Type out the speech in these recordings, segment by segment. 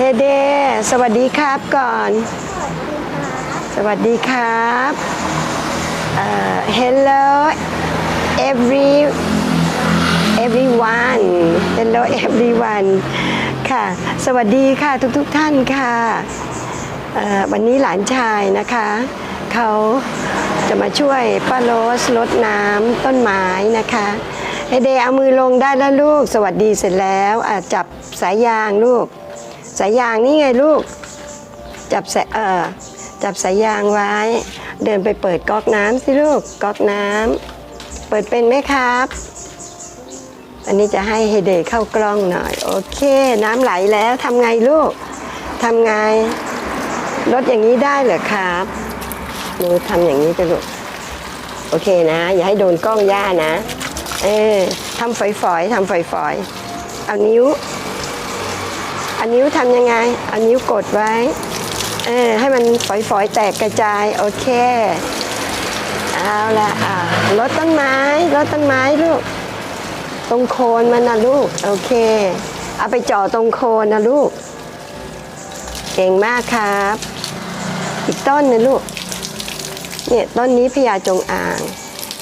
เฮเดสวัสดีครับก่อน สวัสดีครับเอ่อ hello every everyone hello everyone ค่ะ สวัสดีค่ะทุกทุกๆท่านค่ะวันนี้หลานชายนะคะ เขาจะมาช่วยป้าโรสรดน้ำต้นไม้นะคะเฮเดเอามือลงได้แล้วลูก สวัสดีเสร็จแล้วจับสายยางลูก สายยางนี่ไงลูก จับสายเอ่อจับสายยางไว้ เดินไปเปิดก๊อกน้ำสิลูกก๊อกน้ำเปิดเป็นไหมครับ อันนี้จะให้เฮเดเข้ากล้องหน่อย โอเค น้ำไหลแล้วทำไงลูกทำไงรถอย่างนี้ได้เหรอครับหนูทำอย่างนี้ไปลูกโอเคนะ อย่าให้โดนกล้องย่านะ เออทำฝอยๆทำฝอยๆเอานิ้ว อันนิ้วทำยังไง อันนิ้วกดไว้ เออให้มันฝอยๆ แตกกระจาย โอเค เอาละอ่ารดต้นไม้รดต้นไม้ลูก ตรงโคนมันนะลูก โอเค เอาไปจ่อตรงโคนนะลูก เก่งมากครับ อีกต้นนะลูก เนี่ยต้นนี้พญาจงอาง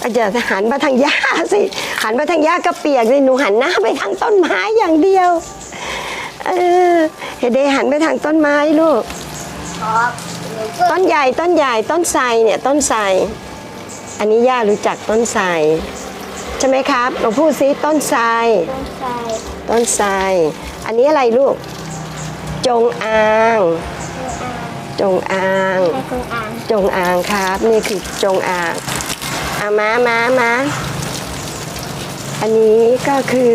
อาจจะหันมาทางหญ้าสิ หันมาทางหญ้าก็เปียกเลยหนูหันหน้าไปทางต้นไม้อย่างเดียว เออเฮเดหันไปทางต้นไม้ลูก ครับหนูก็ต้นใหญ่ต้นใหญ่ต้นไทรเนี่ยต้นไทรอันนี้ย่ารู้จักต้นไทรใช่ไหมครับลองพูดซิต้นไทรต้องใส่ต้นไทรอันนี้อะไรลูก จงอาง จงอางใส่เครื่องอ่านจงอางครับ นี่คือจงอางอามามามาอันนี้ก็คือ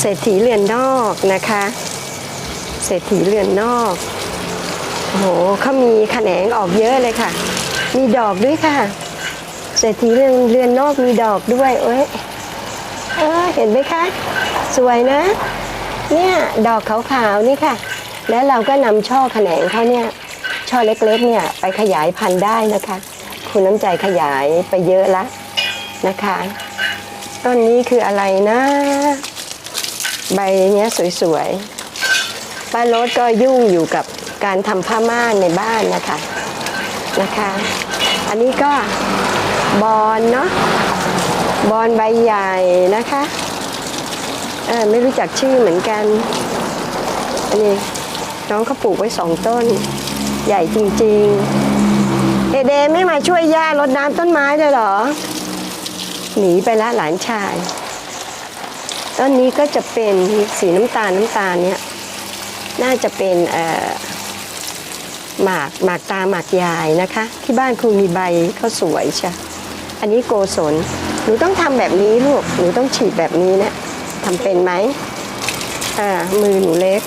เศรษฐีเรือนนอกนะคะ เศรษฐีเรือนนอกโอ้โหเขามีแขนงออกเยอะเลยค่ะ มีดอกด้วยค่ะ เศรษฐีเรือนเรือนนอกมีดอกด้วยเอ้ยเออเห็นไหมคะ สวยนะ เนี่ยดอกขาวๆนี่ค่ะ แล้วเราก็นำช่อแขนงเขาเนี่ยช่อเล็กๆเนี่ยไปขยายพันธุ์ได้นะคะ คุณน้ำใจขยายไปเยอะแล้วนะคะ ต้นนี้คืออะไรนะ ใบเนี้ยสวยๆ ป้าโรสก็ยุ่งอยู่กับการทำผ้าม่านในบ้านนะคะนะคะ อันนี้ก็บอนเนาะบอนใบใหญ่นะคะเออไม่รู้จักชื่อเหมือนกันอันนี้น้องเขาปลูกไว้สองต้น ใหญ่จริงๆ เอเดไม่มาช่วยย่ารดน้ำต้นไม้เลยเหรอ หนีไปละหลานชาย ต้นนี้ก็จะเป็นสีน้ำตาลน้ำตาลเนี่ยน่าจะเป็นเอ่อหมากหมากตาหมากยายนะคะ ที่บ้านครูมีใบเขาสวยใช่อันนี้โกศลหนูต้องทำแบบนี้ลูกหนูต้องฉีดแบบนี้นะทำเป็นไหมอ่ามือหนูเล็ก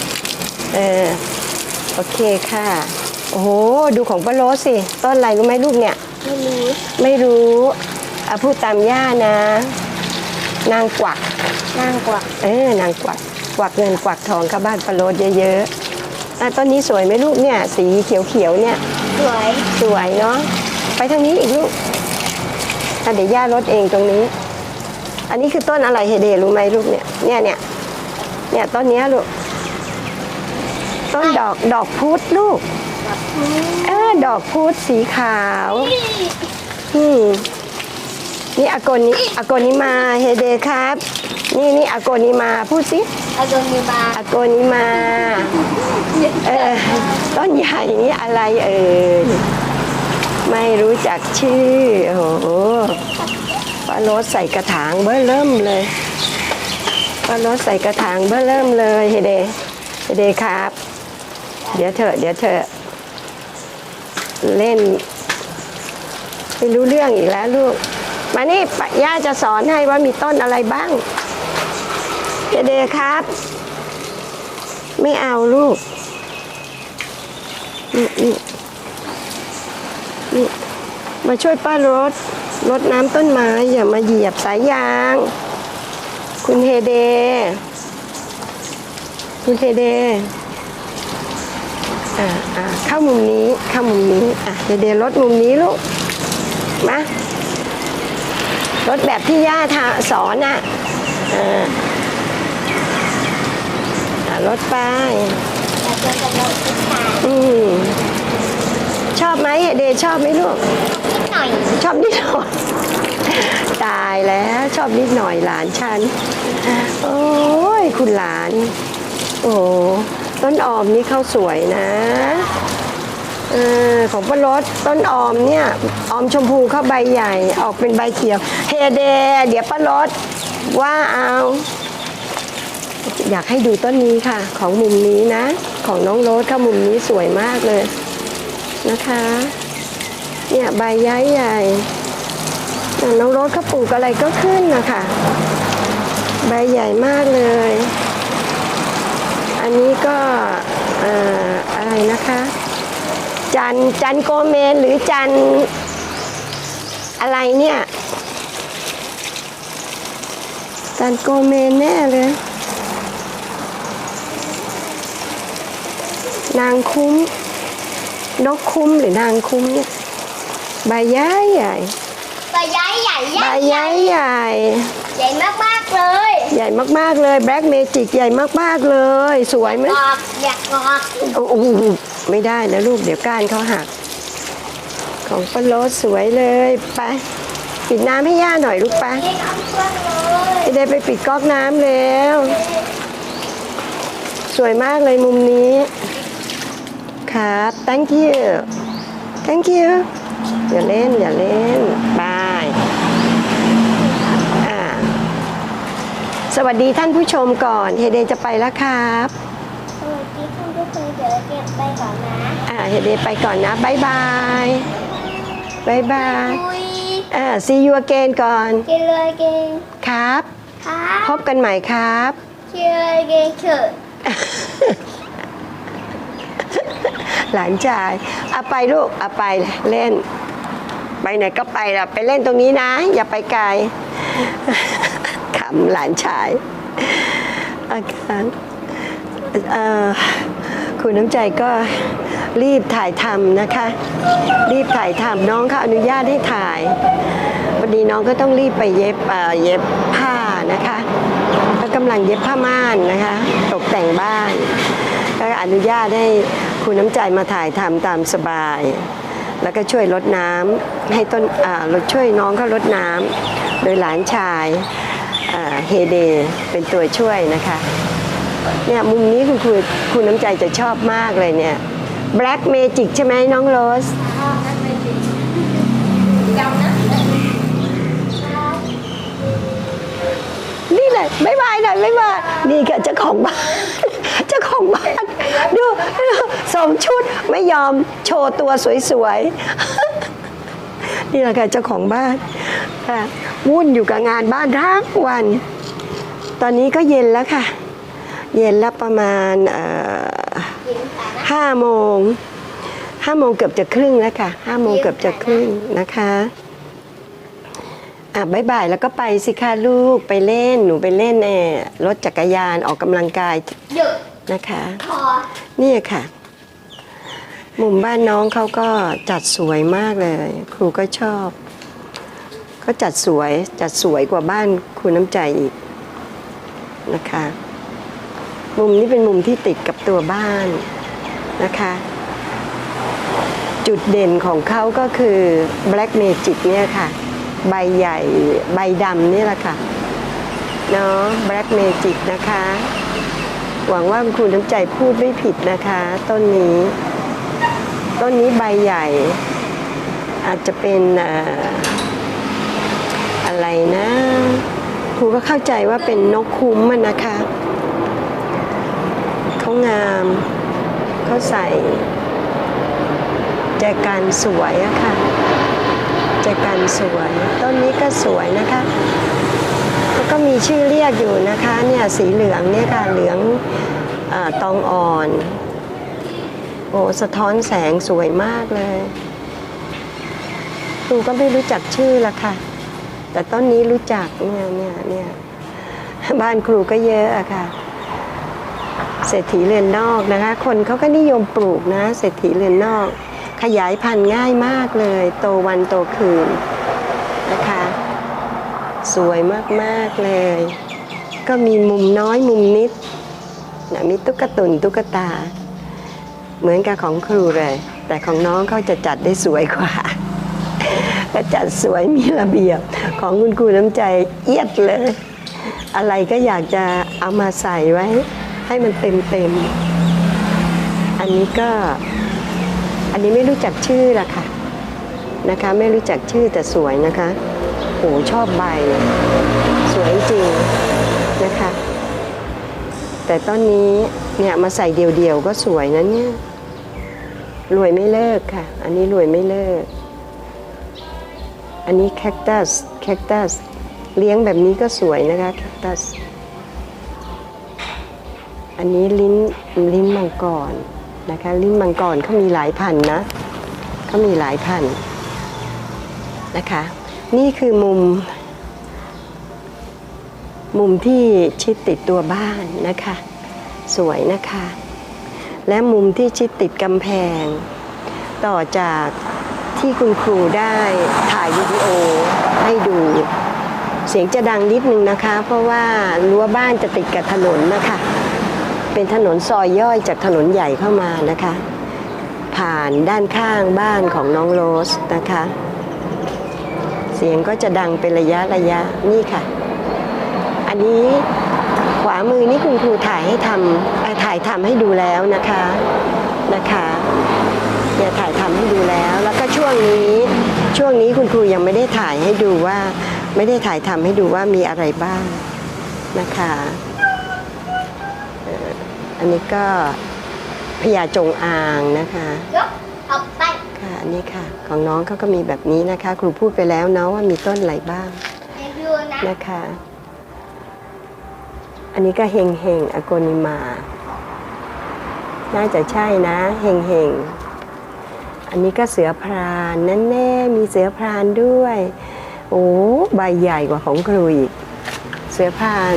เออโอเคค่ะ โอ้โห ดูของป้าโรสสิ ต้นอะไรรู้ไหมลูกเนี่ย ไม่รู้ ไม่รู้อะพูดตามย่านะ นางกวักนั่งกว่าเออนางกวัก กวักเงินกวักทองเข้าบ้านป้าโรสเยอะๆอะต้นนี้สวยไหมลูกเนี่ย สีเขียวๆเนี่ย สวย สวยเนาะ ไปทางนี้อีกลูกอะเดี๋ยวย่ารถเองตรงนี้ อันนี้คือต้นอะไรเฮเดรู้ไหมลูกเนี่ย เนี่ยเนี่ยเนี่ยต้นเนี้ยลูก ต้นดอกดอกพุธลูกแบบเออดอกพุธสีขาว อืม นี่อากนิอากนิมาเฮเดครับ นี่นี่อากนิมาพูดสิเอาตัวนี้มาอากนิมาเออต้นใหญ่นี่อะไรเอ่ยไม่รู้จักชื่อโอ้โหป้าโรสใส่กระถางเบ้อเริ่มเลยป้าโรสใส่กระถางเบ้อเริ่มเลยเฮเดเฮเดครับ เดี๋ยวเถอะเดี๋ยวเถอะเล่นไม่รู้เรื่องอีกแล้วลูก มานี่ป้าย่าจะสอนให้ว่ามีต้นอะไรบ้างเฮเดครับ ไม่เอาลูกนี่นี่นี่มาช่วยป้ารดรดน้ำต้นไม้อย่ามาเหยียบสายยาง คุณเฮเด คุณเฮเดอ่าอ่าเข้ามุมนี้เข้ามุมนี้อะเฮเดรถมุมนี้ลูกมา รถแบบที่ย่าทาสอนอะ่ะรถป้ายอืมชอบไหมเดชชอบไหมลูก นิดหน่อยชอบนิดหน่อย ตายแล้วชอบนิดหน่อยหลานฉัน โอ้ยคุณหลาน โอ้ต้นออมนี่เขาสวยนะ ออของป้ารสต้นออมเนี่ยออมชมพูเข้าใบใหญ่ ออกเป็นใบเขียวเฮเด เดี๋ยวป้ารสว่าเอา อยากให้ดูต้นนี้ค่ะ ของมุมนี้นะ ของน้องโรสเข้ามุมนี้สวยมากเลยนะคะ เนี่ยใบย้ายใหญ่น้องโรสเขาปลูกอะไรก็ขึ้นนะคะใบใหญ่มากเลย อันนี้ก็อออะไรนะคะ จันจันโกเมนหรือจันอะไรเนี่ยจันโกเมนแน่เลย นางคุ้ม นกคุ้มหรือนางคุ้มเนี่ย ใบย้ายใหญ่ ใบใหญ่ใหญ่ใหใบญ่ย้ายใหญ่ ใหญ่มากๆเลยใหญ่มาก ๆ เลยแบล็กเมจิกใหญ่มาก ๆ เลย สวยไหมกอกอยากกอกโอ้โหไม่ได้นะลูกเดี๋ยวก้านเขาหัก ของป้าโรสสวยเลยไปปิดน้ำให้ย่าหน่อยลูกไปนี่น้ำเพื่อนเลยจะได้ไปปิดก๊อกน้ำแล้ว สวยมากเลยมุมนี้ ครับ thank you thank you อย่าเล่นอย่าเล่นบายอ่า สวัสดีท่านผู้ชมก่อนเฮเดจะไปแล้วครับสวัสดีท่านผู้ชมเดี๋ยวเก็บไปก่อนนะอ่าเฮเดไปก่อนนะบายบายบายบายอุ้ยอ่า see you again ก่อนกินเลยเก่งครับครับพบกันใหม่ครับกินเลยเก่งเถอะหลานชายเอาไปลูกเอาไปเล่น ไปไหนก็ไปละไปเล่นตรงนี้นะ อย่าไปไกลขำ หลานชาย อาการคุณน้ำใจก็รีบถ่ายทำนะคะ รีบถ่ายทำน้องเขาอนุญาตให้ถ่ายพอดีน้องก็ต้องรีบไปเย็บเย็บผ้านะคะก็กำลังเย็บผ้าม่านนะคะ ตกแต่งบ้านก็อนุญาตให้คุณน้ำใจมาถ่ายทำตามสบาย แล้วก็ช่วยลดน้ำให้ต้นอ่าเราช่วยน้องเขาลดน้ำโดยหลานชาย เฮเดเป็นตัวช่วยนะคะเนี่ยมุมนี้คุณครูคุณน้ำใจจะชอบมากเลยเนี่ย Black Magic ใช่ไหมน้องโรสนี่แหละบ๊ายบายหน่อยบ๊ายบายนี่ค่ะเจ้าของบ้านเจ้าของบ้านดูดูสองชุดไม่ยอมโชว์ตัวสวยๆนี่แหละค่ะเจ้าของบ้านค่ะ วุ่นอยู่กับงานบ้านทั้งวัน ตอนนี้ก็เย็นแล้วค่ะ เย็นแล้วประมาณห้าโมงห้าโมงเกือบจะครึ่งแล้วค่ะห้าโมงเกือบจะครึ่งนะคะอะบายบายแล้วก็ไปสิคะลูกไปเล่นหนูไปเล่นเออรถจักรยานออกกำลังกายหยุดนะคะพอเนี่ยค่ะ มุมบ้านน้องเขาก็จัดสวยมากเลย ครูก็ชอบ ก็จัดสวยจัดสวยกว่าบ้านครูน้ำใจอีกนะคะ มุมนี้เป็นมุมที่ติดกับตัวบ้านนะคะ จุดเด่นของเขาก็คือ Black Magic เนี่ยค่ะ ใบใหญ่ใบดำนี่แหละค่ะเนาะ Black Magic นะคะ หวังว่าคุณครูน้ำใจพูดไม่ผิดนะคะ ต้นนี้ ต้นนี้ใบใหญ่ อาจจะเป็นอ่อ อะไรนะครูก็เข้าใจว่าเป็นนกคุ้มมันนะคะเขางามเขาใส่แจกันสวยอะค่ะแจกันสวยต้นนี้ก็สวยนะคะแล้วก็มีชื่อเรียกอยู่นะคะเนี่ยสีเหลืองเนี่ยค่ะเหลืองอตองอ่อนโอ้สะท้อนแสงสวยมากเลยครูก็ไม่รู้จักชื่อละค่ะ แต่ต้นนี้รู้จักเนี่ยเนี่ยเนี่ยบ้านครูก็เยอะอะค่ะ เศรษฐีเรือนนอกนะคะ คนเขาก็นิยมปลูกนะ เศรษฐีเรือนนอก ขยายพันธุ์ง่ายมากเลย โตวันโตคืนนะคะ สวยมากๆเลย ก็มีมุมน้อยมุมนิดนะมีตุ๊กตุนตุ๊กตา เหมือนกับของครูเลย แต่ของน้องเขาจะจัดได้สวยกว่าก็จัดสวยมีระเบียบ ของคุณครูน้ำใจเอียดเลย อะไรก็อยากจะเอามาใส่ไว้ ให้มันเต็มเต็มๆอันนี้ก็ อันนี้ไม่รู้จักชื่อละค่ะนะคะ ไม่รู้จักชื่อแต่สวยนะคะโหชอบใบ สวยจริงนะคะ แต่ต้นนี้เนี่ยมาใส่เดี่ยวๆก็สวยนะเนี่ยรวยไม่เลิกค่ะ อันนี้รวยไม่เลิก อันนี้แคคตัส แคคตัส เลี้ยงแบบนี้ก็สวยนะคะแคคตัส อันนี้ลิ้นลิ้นมังกรนะคะ ลิ้นมังกรเขามีหลายพันนะเขามีหลายพันนะคะ นี่คือมุม มุมที่ชิดติดตัวบ้านนะคะ สวยนะคะ และมุมที่ชิดติดกำแพง ต่อจาก ที่คุณครูได้ถ่ายวิดีโอให้ดู เสียงจะดังนิดนึงนะคะ เพราะว่ารั้วบ้านจะติดกับถนนนะคะ เป็นถนนซอยย่อยจากถนนใหญ่เข้ามานะคะ ผ่านด้านข้างบ้านของน้องโรสนะคะ เสียงก็จะดังเป็นระยะระยะนี่ค่ะ อันนี้ขวามือนี่คุณครูถ่ายให้ทำถ่ายทำให้ดูแล้วนะคะนะคะ งนี้ ช่วงนี้คุณครูยังไม่ได้ถ่ายให้ดูว่า ไม่ได้ถ่ายทำให้ดูว่ามีอะไรบ้างนะคะอันนี้ก็พญาจงอางนะคะยกออกไปค่ะอันนี้ค่ะ ของน้องเขาก็มีแบบนี้นะคะ ครูพูดไปแล้วเนาะว่ามีต้นอะไรบ้างดูนะนะคะ อันนี้ก็เฮงเฮงอโกนิมา น่าจะใช่นะเฮงเฮง อันนี้ก็เสือพรานนั่นแน่มีเสือพรานด้วย โอ้ใบใหญ่กว่าของครูอีก เสือพราน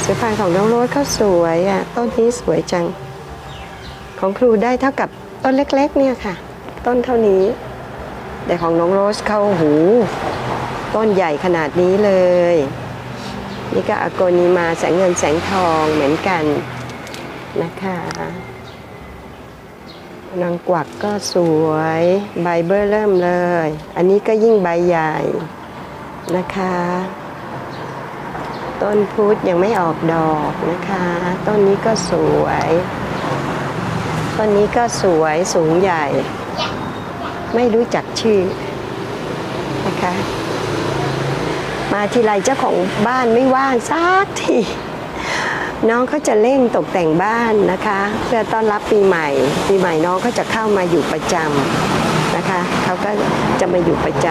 เสือพรานของน้องโรสเขาสวยอะต้นนี้สวยจัง ของครูได้เท่ากับต้นเล็กๆเนี่ยค่ะ ต้นเท่านี้ แต่ของน้องโรสเขาหู ต้นใหญ่ขนาดนี้เลย นี่ก็อโกนิมาแสงเงินแสงทองเหมือนกันนะคะ นางกวักก็สวย ใบเบอร์เริ่มเลย อันนี้ก็ยิ่งใบใหญ่นะคะ ต้นพุธยังไม่ออกดอกนะคะ ต้นนี้ก็สวย ต้นนี้ก็สวยสูงใหญ่ ไม่รู้จักชื่อนะคะ มาทีไรเจ้าของบ้านไม่ว่างสักที น้องเขาจะเร่งตกแต่งบ้านนะคะ เพื่อต้อนรับปีใหม่ ปีใหม่น้องเขาจะเข้ามาอยู่ประจำนะคะเขาก็จะมาอยู่ประจ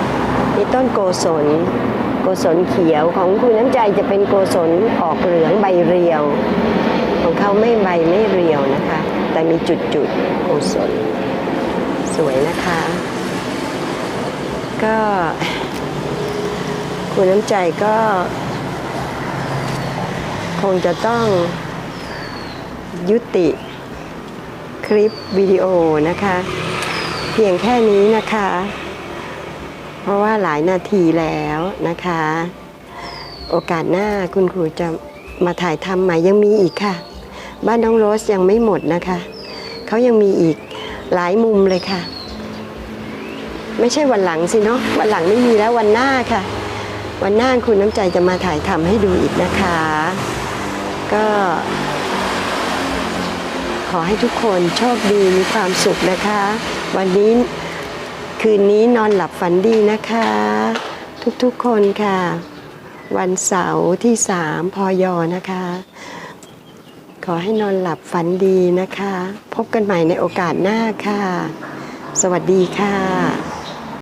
ำนี่ต้นโกศลโกศลเขียวของคุณน้ำใจจะเป็นโกศลออกเหลืองใบเรียว ของเขาไม่ใบไม่เรียวนะคะ แต่มีจุดๆโกศลสวยนะคะ ก็คุณน้ำใจก็ คงจะต้องยุติคลิปวิดีโอนะคะ เพียงแค่นี้นะคะ เพราะว่าหลายนาทีแล้วนะคะ โอกาสหน้าคุณครูจะมาถ่ายทำใหม่ยังมีอีกค่ะ บ้านน้องโรสยังไม่หมดนะคะเขายังมีอีกหลายมุมเลยค่ะ ไม่ใช่วันหลังสิเนาะวันหลังไม่มีแล้ววันหน้าค่ะ วันหน้าคุณน้ำใจจะมาถ่ายทำให้ดูอีกนะคะ ก็ขอให้ทุกคนโชคดีมีความสุขนะคะ วันนี้คืนนี้นอนหลับฝันดีนะคะ ทุกๆคนค่ะ วันเสาร์ที่สามพอยอนะคะ ขอให้นอนหลับฝันดีนะคะ พบกันใหม่ในโอกาสหน้าค่ะ สวัสดีค่ะ